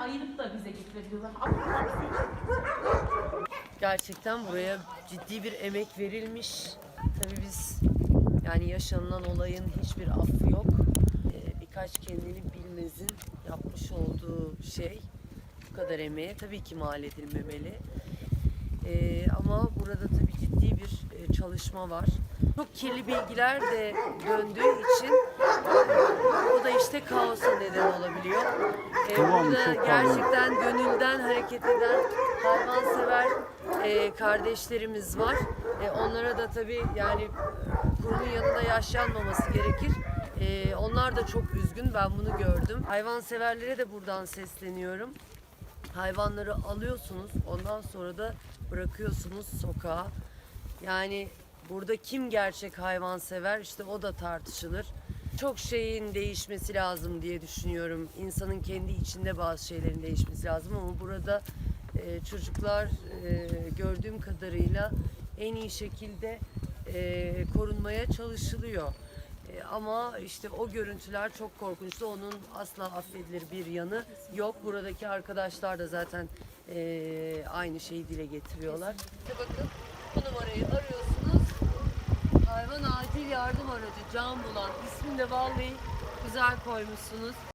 ayırıp da bize getirebiliyorlar. Gerçekten buraya ciddi bir emek verilmiş. Tabii biz yani yaşanılan olayın hiçbir affı yok. Ee, birkaç kendini bilmezin yapmış olduğu şey bu kadar emeğe tabii ki mal edilmemeli. Ee, ama burada tabii ciddi bir e, çalışma var. Çok kirli bilgiler de döndüğü için o da işte kaosa neden olabiliyor. Ee, Tamam, burada çok pardon. gerçekten gönülden hareket eden hayvansever e, kardeşlerimiz var. E, onlara da tabii yani e, kurunun yanında yaşlanmaması gerekir. E, onlar da çok üzgün. Ben bunu gördüm. Hayvanseverlere de buradan sesleniyorum. Hayvanları alıyorsunuz. Ondan sonra da bırakıyorsunuz sokağa. Yani burada kim gerçek hayvansever işte o da tartışılır. Çok şeyin değişmesi lazım diye düşünüyorum. İnsanın kendi içinde bazı şeylerin değişmesi lazım ama burada e, çocuklar e, gördüğüm kadarıyla en iyi şekilde e, korunmaya çalışılıyor. E, ama işte o görüntüler çok korkunçtu. Onun asla affedilir bir yanı yok. Buradaki arkadaşlar da zaten e, aynı şeyi dile getiriyorlar. Bakın bu numarayı arıyorsunuz. Acil yardım aracı can bulan. İsmini de vallahi güzel koymuşsunuz.